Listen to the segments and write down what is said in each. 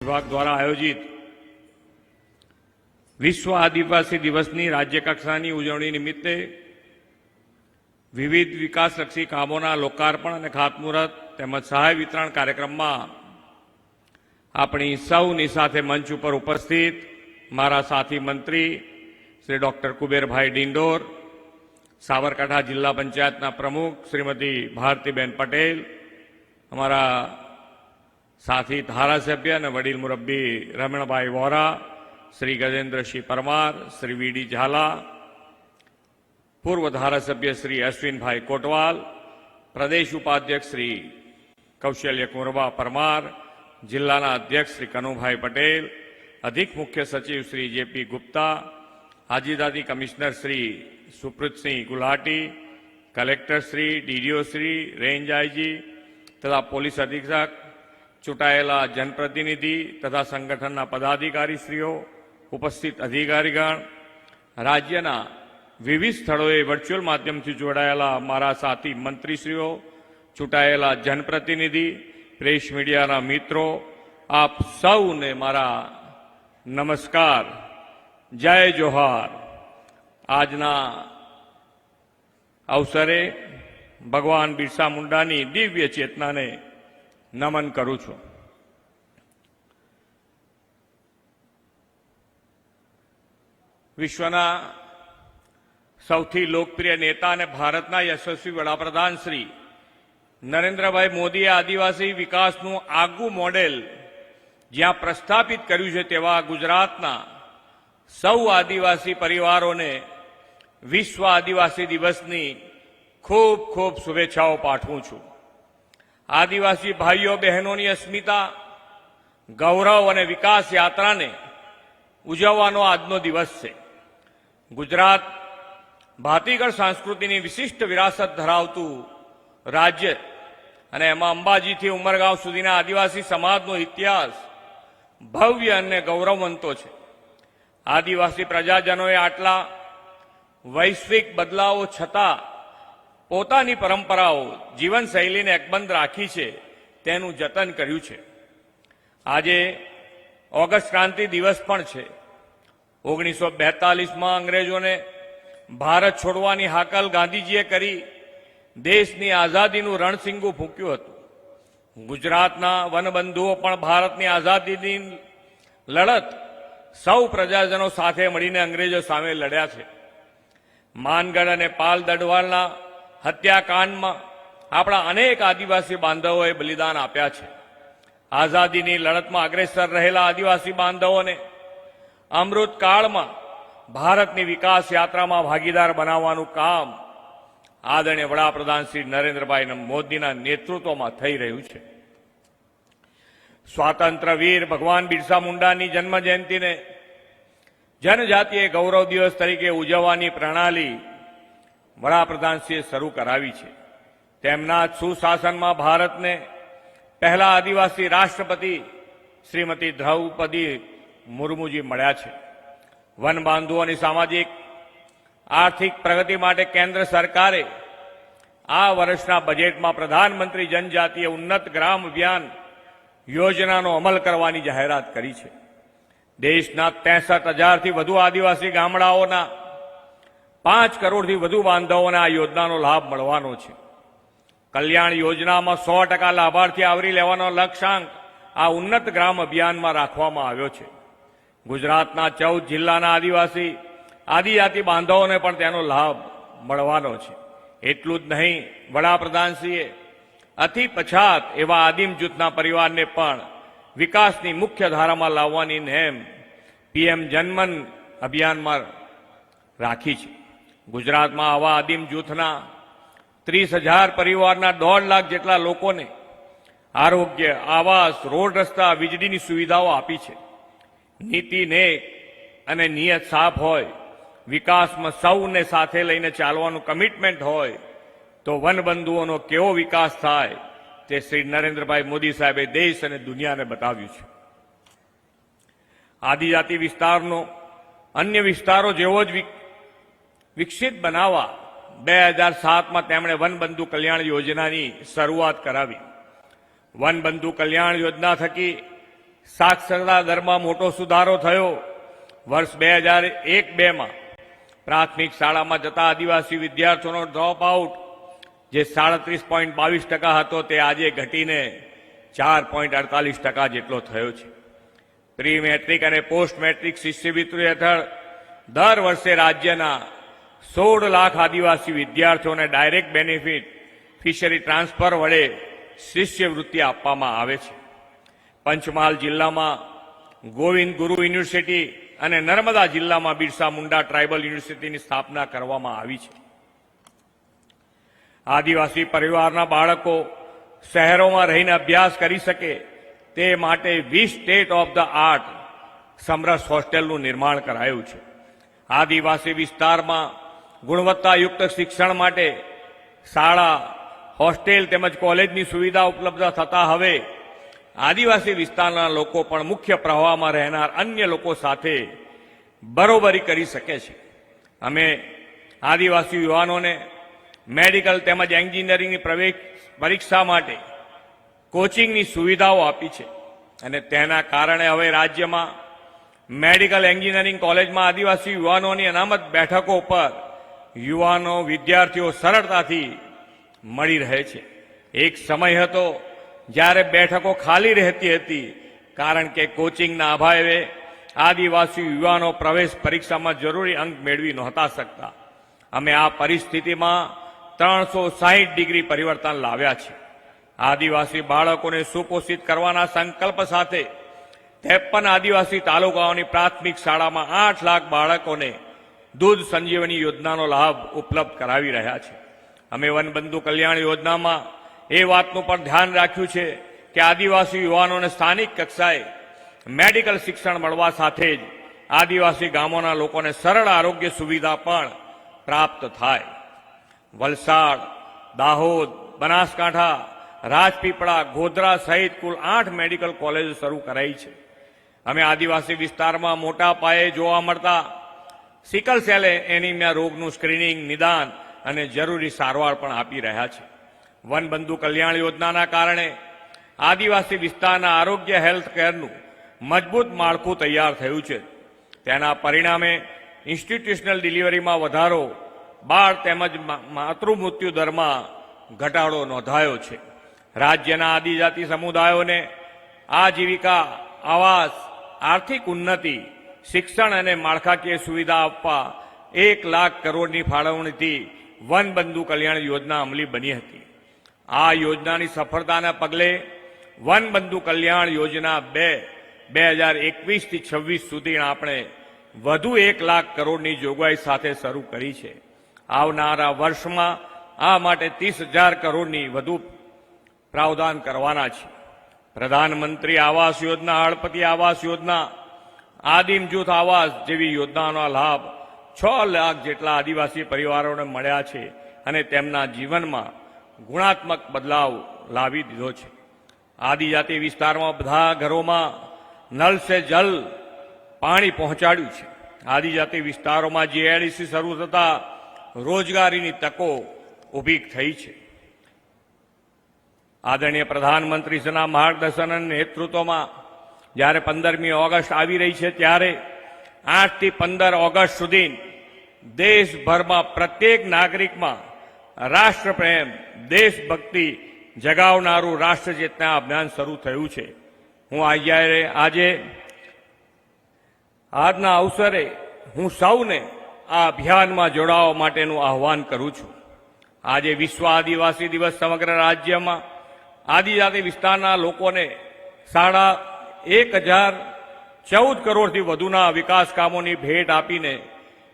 વિભાગ દ્વારા આયોજિત વિશ્વ આદિવાસી દિવસની રાજ્યકક્ષાની ઉજવણી નિમિત્તે વિવિધ વિકાસલક્ષી કામોના લોકાર્પણ અને ખાતમુહૂર્ત તેમજ સહાય વિતરણ કાર્યક્રમમાં આપણી સૌની સાથે મંચ ઉપર ઉપસ્થિત મારા સાથી મંત્રી શ્રી ડોક્ટર કુબેરભાઈ ડિંડોર, સાબરકાંઠા જિલ્લા પંચાયતના પ્રમુખ શ્રીમતી ભારતીબેન પટેલ, અમારા સાથી ધારાસભ્ય અને વડીલ મુરબ્બી રમણભાઈ વોરા શ્રી ગજેન્દ્રસિંહ પરમાર શ્રી વીડી ઝાલા પૂર્વ ધારાસભ્ય શ્રી અશ્વિનભાઈ કોટવાલ પ્રદેશ ઉપાધ્યક્ષ શ્રી કૌશલ્ય કુંવરબા પરમાર જિલ્લાના અધ્યક્ષ શ્રી કનુભાઈ પટેલ અધિક મુખ્ય સચિવ Shri JP Gupta હાજીદાદી commissioner Shri Supritsingh Gulati collector Shri DDO Shri range IG તથા પોલીસ અધિક્ષક ચૂંટાયેલા જનપ્રતિનિધિ તથા સંગઠનના પદાધિકારીશ્રીઓ, ઉપસ્થિત અધિકારીગણ, રાજ્યના વિવિધ સ્થળોએ વર્ચ્યુઅલ માધ્યમથી જોડાયેલા મારા સાથી મંત્રીશ્રીઓ, ચૂંટાયેલા જનપ્રતિનિધિ, પ્રેસ મીડિયાના મિત્રો, આપ સૌને મારા નમસ્કાર. જય જોહાર. આજના અવસરે ભગવાન બિરસા મુંડાની દિવ્ય ચેતનાને નમન કરું છું. વિશ્વના સૌથી લોકપ્રિય નેતા અને ભારતના યશસ્વી વડાપ્રધાન શ્રી નરેન્દ્રભાઈ મોદીએ આદિવાસી વિકાસનું આગવું મોડેલ જ્યાં પ્રસ્થાપિત કર્યું છે તેવા ગુજરાતના સૌ આદિવાસી પરિવારોને વિશ્વ આદિવાસી દિવસની ખૂબ ખૂબ શુભેચ્છાઓ પાઠવું છું. આદિવાસી ભાઈઓ બહેનોની અસ્મિતા, ગૌરવ અને વિકાસ યાત્રાને ઉજવવાનો આજનો દિવસ છે. ગુજરાત ભાતીગળ સંસ્કૃતિની વિશિષ્ટ વિરાસત ધરાવતું રાજ્ય અને એમાં અંબાજીથી ઉમરગાંવ સુધીના આદિવાસી સમાજનો ઇતિહાસ ભવ્ય અને ગૌરવવંતો છે. આદિવાસી પ્રજાજનોએ આટલા વૈશ્વિક બદલાવો છતાં પોતાની પરંપરાઓ, જીવનશૈલીને એકબંધ રાખી છે, તેનું જતન કર્યું છે. આજે ઓગસ્ટ ક્રાંતિ દિવસ પણ છે. ઓગણીસો બેતાલીસમાં અંગ્રેજોને ભારત છોડવાની હાકલ ગાંધીજીએ કરી, દેશની આઝાદીનું રણસિંગું ફૂંક્યું હતું. ગુજરાતના વનબંધુઓ પણ ભારતની આઝાદીની લડત સૌ પ્રજાજનો સાથે મળીને અંગ્રેજો સામે લડ્યા છે. માનગઢ અને પાલ દડવાલના હત્યાકાંડમાં આપણા અનેક આદિવાસી બાંધવોએ બલિદાન આપ્યા છે. આઝાદીની લડતમાં અગ્રેસર રહેલા આદિવાસી બાંધવોને અમૃતકાળમાં ભારતની વિકાસ યાત્રામાં ભાગીદાર બનાવવાનું કામ આદરણીય વડાપ્રધાન શ્રી નરેન્દ્રભાઈ મોદીના નેતૃત્વમાં થઈ રહ્યું છે. સ્વાતંત્ર્ય વીર ભગવાન બિરસા મુંડાની જન્મ જયંતિને જનજાતીય ગૌરવ દિવસ તરીકે ઉજવવાની પ્રણાલી વડાપ્રધાનશ્રીએ શરૂ કરાવી છે. તેમના સુશાસનમાં ભારતને પહેલા આદિવાસી રાષ્ટ્રપતિ શ્રીમતી દ્રૌપદી મુર્મુજી મળ્યા છે. વન બાંધુઓની સામાજિક, આર્થિક પ્રગતિ માટે કેન્દ્ર સરકારે આ વર્ષના બજેટમાં પ્રધાનમંત્રી જનજાતીય ઉન્નત ગ્રામ અભિયાન યોજનાનો અમલ કરવાની જાહેરાત કરી છે. દેશના ત્રેસઠ હજારથી વધુ આદિવાસી ગામડાઓના પાંચ કરોડથી વધુ બાંધવોને આ યોજનાનો લાભ મળવાનો છે. કલ્યાણ યોજનામાં સો ટકા લાભાર્થી આવરી લેવાનો લક્ષ્યાંક આ ઉન્નત ગ્રામ અભિયાનમાં રાખવામાં આવ્યો છે. ગુજરાતના ચૌદ જિલ્લાના આદિવાસી આદિજાતિ બાંધવોને પણ તેનો લાભ મળવાનો છે. એટલું જ નહીં, વડાપ્રધાનશ્રીએ અતિ પછાત એવા આદિમ જૂથના પરિવારને પણ વિકાસની મુખ્ય ધારામાં લાવવાની નેમ પીએમ જનમન અભિયાનમાં રાખી છે. ગુજરાતમાં આવા આદિમ જૂથના ત્રીસ હજાર પરિવારના દોઢ લાખ જેટલા લોકોને આરોગ્ય, આવાસ, રોડ રસ્તા, વીજળીની સુવિધાઓ આપી છે. નીતિ નેક અને નિયત સાફ હોય, વિકાસમાં સૌને સાથે લઈને ચાલવાનું કમિટમેન્ટ હોય, તો વનબંધુઓનો કેવો વિકાસ થાય તે શ્રી નરેન્દ્રભાઈ મોદી સાહેબે દેશ અને દુનિયાને બતાવ્યું છે. આદિજાતિ વિસ્તારનો અન્ય વિસ્તારો જેવો જ વિકસિત બનાવવા બે હજાર સાતમાં તેમણે વનબંધુ કલ્યાણ યોજનાની શરૂઆત કરાવી. વનબંધુ કલ્યાણ યોજના થકી સાક્ષરતા દરમાં મોટો સુધારો થયો. વર્ષ બે હજાર એક બેમાં પ્રાથમિક શાળામાં જતા આદિવાસી વિદ્યાર્થીઓનો ડ્રોપ આઉટ, જે સાડત્રીસ પોઈન્ટ બાવીસ ટકા હતો, તે આજે ઘટીને ચાર પોઈન્ટ અડતાલીસ ટકા જેટલો થયો છે. પ્રી મેટ્રિક અને પોસ્ટ મેટ્રિક શિષ્યવૃત્તિ હેઠળ દર વર્ષે રાજ્યના સોળ લાખ આદિવાસી વિદ્યાર્થીઓને ડાયરેક્ટ બેનિફિટ ફિશરી ટ્રાન્સફર વડે શિષ્યવૃત્તિ આપવામાં આવે છે. પંચમહાલ જિલ્લામાં ગોવિંદ ગુરુ યુનિવર્સિટી અને નર્મદા જિલ્લામાં બિરસા મુંડા ટ્રાઇબલ યુનિવર્સિટીની સ્થાપના કરવામાં આવી છે. આદિવાસી પરિવારના બાળકો શહેરોમાં રહીને અભ્યાસ કરી શકે તે માટે વીસ state of the art Samras હોસ્ટેલનું નિર્માણ કરાયું છે. આદિવાસી વિસ્તારમાં ગુણવત્તાયુક્ત શિક્ષણ માટે શાળા, હોસ્ટેલ તેમજ કોલેજની સુવિધા ઉપલબ્ધ થતા હવે આદિવાસી વિસ્તારના લોકો પણ મુખ્ય પ્રવાહમાં રહેનાર અન્ય લોકો સાથે બરોબરી કરી શકે છે. અમે આદિવાસી યુવાનોને મેડિકલ તેમજ એન્જિનિયરિંગની પ્રવેશ પરીક્ષા માટે કોચિંગની સુવિધાઓ આપી છે અને તેના કારણે હવે રાજ્યમાં મેડિકલ એન્જિનિયરિંગ કોલેજમાં આદિવાસી યુવાનોની અનામત બેઠકો પર યુવાનો, વિદ્યાર્થીઓ સરળતાથી મળી રહે છે. એક સમય હતો જ્યારે બેઠકો ખાલી રહેતી હતી, કારણ કે કોચિંગના અભાવે આદિવાસી યુવાનો પ્રવેશ પરીક્ષામાં જરૂરી અંક મેળવી નહોતા શકતા. અમે આ પરિસ્થિતિમાં ત્રણસો સાહીઠ ડિગ્રી પરિવર્તન લાવ્યા છે. આદિવાસી બાળકોને સુપોષિત કરવાના સંકલ્પ સાથે ત્રેપન આદિવાસી તાલુકાઓની પ્રાથમિક શાળામાં આઠ લાખ બાળકોને દૂધ સંજીવની યોજનાનો લાભ ઉપલબ્ધ કરાવી રહ્યા છે. અમે વનબંધુ કલ્યાણ યોજનામાં એ વાતનું પણ ધ્યાન રાખ્યું છે કે આદિવાસી યુવાનોને સ્થાનિક કક્ષાએ મેડિકલ શિક્ષણ મળવા સાથે જ આદિવાસી ગામોના લોકોને સરળ આરોગ્ય સુવિધા પણ પ્રાપ્ત થાય. વલસાડ, દાહોદ, બનાસકાંઠા, રાજપીપળા, ગોધરા સહિત કુલ આઠ મેડિકલ કોલેજો શરૂ કરાઈ છે. અમે આદિવાસી વિસ્તારમાં મોટા પાયે જોવા મળતા સિકલ સેલે એનિમિયા રોગનું સ્ક્રીનિંગ, નિદાન અને જરૂરી સારવાર પણ આપી રહ્યા છે. વનબંધુ કલ્યાણ યોજનાના કારણે આદિવાસી વિસ્તારના આરોગ્ય હેલ્થ કેરનું મજબૂત માળખું તૈયાર થયું છે. તેના પરિણામે ઇન્સ્ટિટ્યુશનલ ડિલિવરીમાં વધારો, બાળ તેમજ માતૃમૃત્યુ દરમાં ઘટાડો નોંધાયો છે. રાજ્યના આદિજાતિ સમુદાયોને આજીવિકા આવાસ, આર્થિક ઉન્નતિ શિક્ષણ અને માળખાકીય સુવિધા આપવા એક લાખ કરોડની ફાળવણીથી વનબંધુ કલ્યાણ યોજના અમલી બની હતી. આ યોજનાની સફળતાના પગલે વન બંધુ કલ્યાણ યોજના બે બે હજાર એકવીસથી છવ્વીસ સુધી આપણે વધુ એક લાખ કરોડની જોગવાઈ સાથે શરૂ કરી છે. આવનારા વર્ષમાં આ માટે ત્રીસ હજાર કરોડની વધુ પ્રાવધાન કરવાના છે. પ્રધાનમંત્રી આવાસ યોજના હળપતિ આવાસ યોજના આદિમ જૂથ આવાસ જેવી યોજનાનો લાભ છ લાખ જેટલા આદિવાસી પરિવારોને મળ્યા છે અને તેમના જીવનમાં ગુણાત્મક બદલાવ લાવી દીધો છે. આદિજાતિ વિસ્તારમાં બધા ઘરોમાં નલ સે જલ પાણી પહોંચાડ્યું છે. આદિજાતિ વિસ્તારોમાં જીઆઈડીસી શરૂ થતા રોજગારીની તકો ઊભી થઈ છે. આદરણીય પ્રધાનમંત્રીશ્રીના માર્ગદર્શન અને નેતૃત્વમાં જ્યારે પંદરમી ઓગસ્ટ આવી રહી છે, ત્યારે આઠથી પંદર ઓગસ્ટ સુધી દેશભરમાં પ્રત્યેક નાગરિકમાં રાષ્ટ્રપ્રેમ, દેશભક્તિ જગાવનારું રાષ્ટ્ર ચેતના અભિયાન શરૂ થયું છે. હું આજે આજે આજના અવસરે હું સૌને આ અભિયાનમાં જોડાવા માટેનું આહવાન કરું છું. આજે વિશ્વ આદિવાસી દિવસ સમગ્ર રાજ્યમાં આદિજાતિ વિસ્તારના લોકોને સાડા એક હજાર ચૌદ કરોડથી વધુના વિકાસ કામોની ભેટ આપીને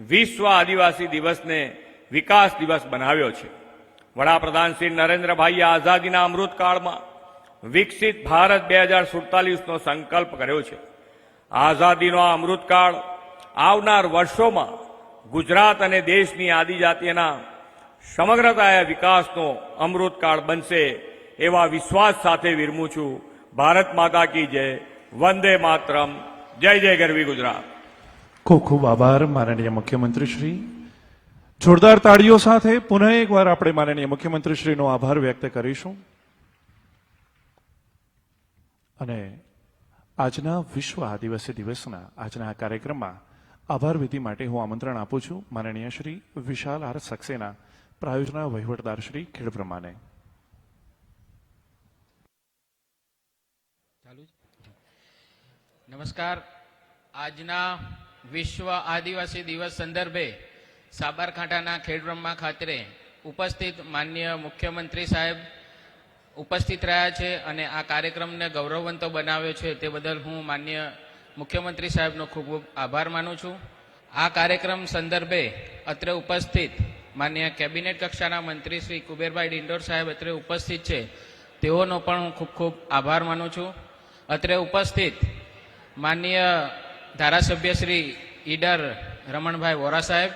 વિશ્વ આદિવાસી દિવસને વિકાસ દિવસ બનાવ્યો છે. વડાપ્રધાન શ્રી નરેન્દ્રભાઈએ આઝાદીના અમૃતકાળમાં વિકસિત ભારત બે હજાર સુડતાલીસનો સંકલ્પ કર્યો છે. આઝાદીનો આ અમૃતકાળ આવનાર વર્ષોમાં ગુજરાત અને દેશની આદિજાતિના સમગ્રતાએ વિકાસનો અમૃતકાળ બનશે એવા વિશ્વાસ સાથે વિરમું છું. ભારત માતા કી જય, વંદે માતરમ, જય જય ગરવી ગુજરાત. ખૂબ ખૂબ આભાર, માનનીય મુખ્યમંત્રી શ્રી. જોરદાર તાળીઓ સાથે પુનઃ એકવાર આપણે માનનીય મુખ્યમંત્રી શ્રીનો આભાર વ્યક્ત કરીશું. અને આજના વિશ્વ આદિવાસી દિવસના આજના આ કાર્યક્રમમાં આભાર વિધિ માટે હું આમંત્રણ આપું છું. માનનીય શ્રી વિશાલ આર સક્સેના પ્રાયોજના વહીવટદાર શ્રી ખેડબ્રહ્માને. ચાલુ નમસ્કાર. આજના વિશ્વ આદિવાસી દિવસ સંદર્ભે સાબરકાંઠાના ખેડબ્રહ્મા ખાતે ઉપસ્થિત માન્ય મુખ્યમંત્રી સાહેબ ઉપસ્થિત રહ્યા છે અને આ કાર્યક્રમને ગૌરવવંતો બનાવ્યો છે તે બદલ હું માન્ય મુખ્યમંત્રી સાહેબનો ખૂબ ખૂબ આભાર માનું છું. આ કાર્યક્રમ સંદર્ભે અત્રે ઉપસ્થિત માન્ય કેબિનેટ કક્ષાના મંત્રી શ્રી કુબેરભાઈ ડિંડોર સાહેબ અત્રે ઉપસ્થિત છે તેઓનો પણ હું ખૂબ ખૂબ આભાર માનું છું. અત્રે ઉપસ્થિત માનનીય ધારાસભ્ય શ્રી ઈડર રમણભાઈ વોરા સાહેબ